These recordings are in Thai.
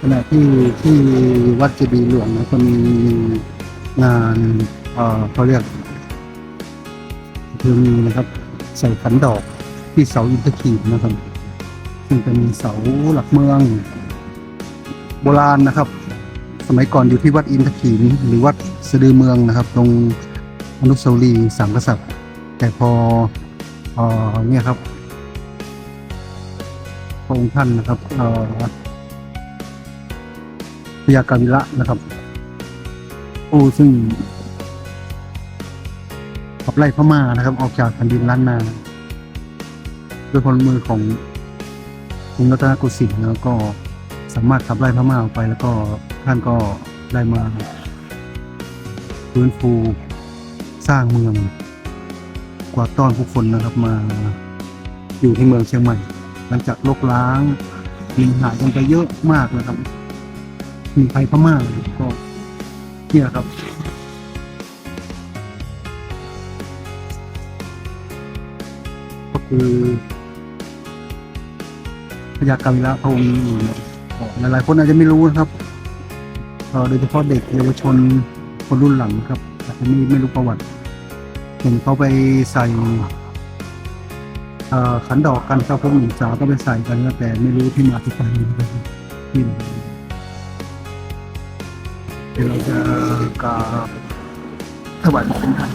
ขณะที่ที่วัดเจดีย์หลวงนะก็มีงานเขาเรียกคือมีนะครับ ใส่ขันดอกที่เสาอินทขีดนะครับ ซึ่งเป็นเสาหลักเมือง โบราณนะครับ สมัยก่อนอยู่ที่วัดอินทขีนหรือวัดสะดือเมืองนะครับ ตรงอนุสาวรีย์สามกษัตริย์แต่พอเนี่ยครับ พระองค์ท่านนะครับพยากาวิระนะครับผู้ซึ่งขับไล่พม่านะครับ ออกจากแผ่นดินล้านนาด้วยพลมือของกรุงรัตนโกสินทร์แล้วก็สามารถขับไล่พม่าออกไป แล้วก็ท่านก็ได้มาฟื้นฟูสร้างเมือง กวาดต้อนผู้คนนะครับมาอยู่ที่เมืองเชียงใหม่ หลังจากลกล้างมีหายกันไปเยอะมากนะครับ มีภัยพม่าก็เนี่ยครับก็คือพญากาวิระพระองค์หลายๆคนอาจจะไม่รู้นะครับโดยเฉพาะเด็กเยาวชนคนรุ่นหลังครับอาจจะไม่ไม่รู้ประวัติเห็นเขาไปใส่ ขันดอกกันครับพวกหญิงสาวก็ไปใส่กันนะแต่ไม่รู้ที่มาที่ไปที่ไหนเดี๋ยวเราจะกราบถวายบังคมท่าน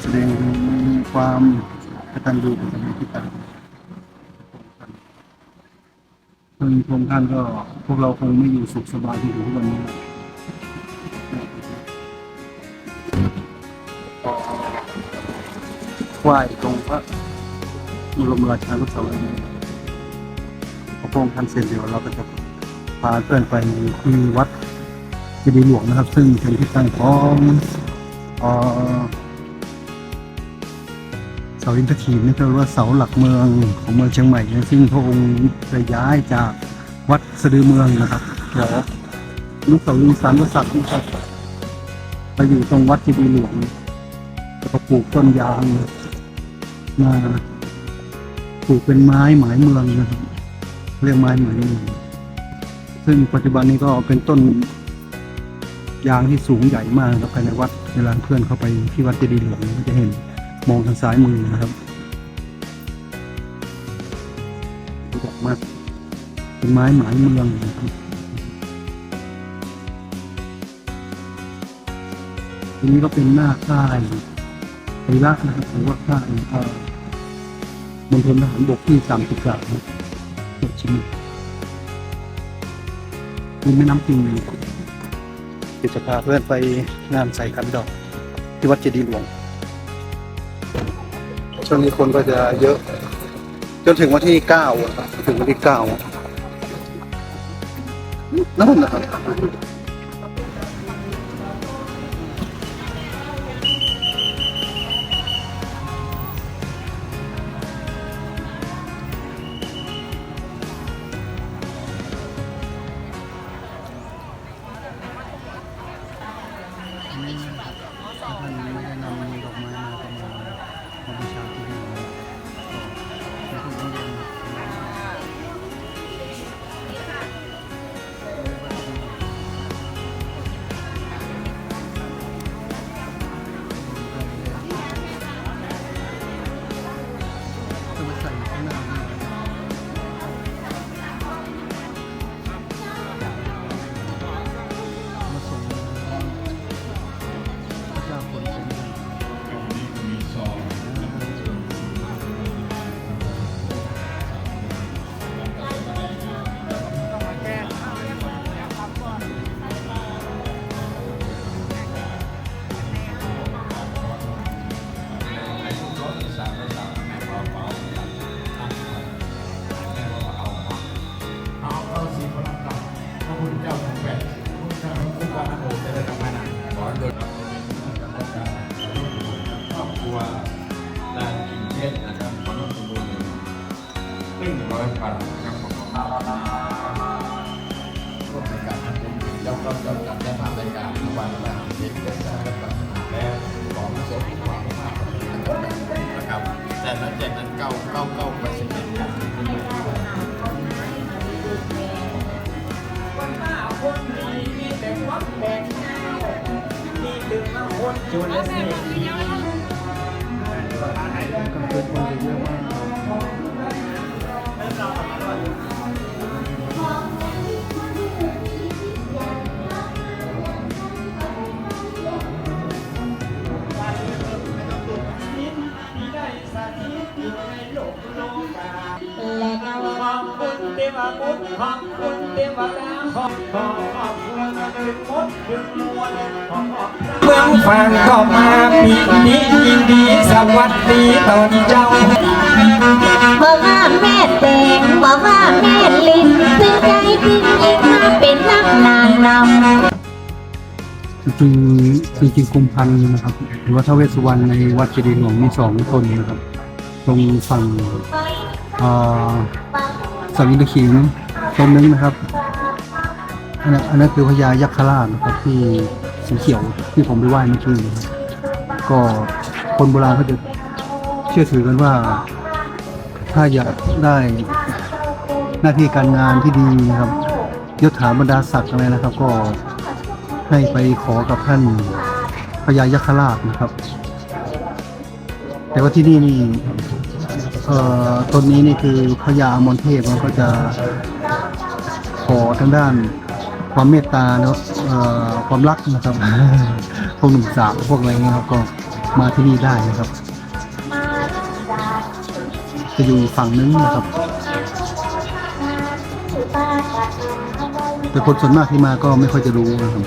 แสดงความกตัญญูกตเวทีตาซึ่งพระองค์ท่านก็พวกเราคงไม่อยู่สุขสบายที่อยู่ทุกวันนี้ไหวตรงพระ บรมราชานุสาวรีย์พอพระองค์ท่านเสร็จเดี๋ยวเราก็จะพาเพื่อนไปที่วัดเจดีย์หลวงนะครับ ซึ่งเป็นที่ตั้งของเสาอินทขีนี่ก็เรียกว่าเสาหลักเมืองของเมืองเชียงใหม่นะซึ่งพระองค์จะย้ายจากวัดสะดือเมืองนะครับเดี๋ยวอนุสาวรีย์สามกษัตริย์นะครับไปอยู่ตรงวัดเจดีย์หลวงแล้วก็ปลูกต้นยางมา ลูกเป็นไม้หมายเมืองนะครับเรียกไม้หมายเมืองซึ่งปัจจุบันนี้ก็เป็นต้นยางที่สูงใหญ่มากครับภายในวัดเวลาเพื่อนเข้าไปที่วัดเจดีย์หลวงก็จะเห็นมองทางซ้ายมือนะครับใหญ่มากเป็นไม้หมายเมืองนะครับทีนี้ก็เป็นหน้าค่ายไทรัฐนะครับหรือว่าค่ายเอ่อ มณฑลทหารบกที่สามสิบสามเกิดชิมมีแม่น้ำปิงเดี๋ยวจะพาเพื่อนไปงานใส่ขันดอก ที่วัดเจดีย์หลวง ช่วงนี้คนก็จะเยอะ จนถึงวันที่เก้าอะครับถึงวันที่เก้านั่นนะครับ อยวันนะครับผมร่วมในการทำบุญแล้วก็จะกัดและทำรายการทุกวันว่าเด็กจะได้รับศาสนาและของประสบความมากนะครับ แต่หลังจากนั้นเก้าเก้าเก้าไปสิบเอ็ดกันคนบ้าคนดีมีแต่ความแบ่งเงามีดึงมาคนจุลเสก คุณเทวบุตรขอบคุณเทวดาขอบขอบขอบคุณถึงมดถึงมวลขอบเมืองฟังก็มาปีนี้ยินดีสวัสดีตอนเจ้าบอกว่าแม่แดงบอกว่าแม่ลิงซึ้งใจซึ้งยิ่งมาเป็นนักนางนำจริงจริงกุมพันธ์นะครับหรือว่าท้าวเวสสุวรรณในวัดเจดีย์หลวงมีสองตนนะครับ ตรงฝั่งอ่อ สังอินทขีนตรงนึงนะครับอันนั้นอันนั้นคือพญายักษ์ราชนะครับที่สีเขียวที่ผมไปไหว้เมื่อกี้ก็คนโบราณเขาจะเชื่อถือกันว่า ถ้าอยากได้หน้าที่การงานที่ดีนะครับยศถาบรรดาศักดิ์อะไรนะครับ ก็ให้ไปขอกับท่านพญายักษ์ราชนะครับ แต่ว่าที่นี่นี่ ต้นนี้นี่คือพญาอมรเทพมันก็จะขอทางด้านความเมตตาเนาะความรักนะครับ พวกหนุ่มสาวพวกอะไรเงี้ยครับก็มาที่นี่ได้นะครับ จะอยู่ฝั่งนึงนะครับ แต่คนส่วนมากที่มาก็ไม่ค่อยจะรู้นะครับ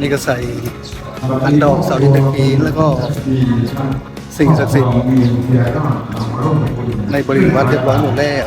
นี่ก็ใส่อันดอกเสาดินตะกีแล้วก็สิ่งศักดิ์สิทธิ์ในบริเวณวัดเรียบร้อยหมดแล้ว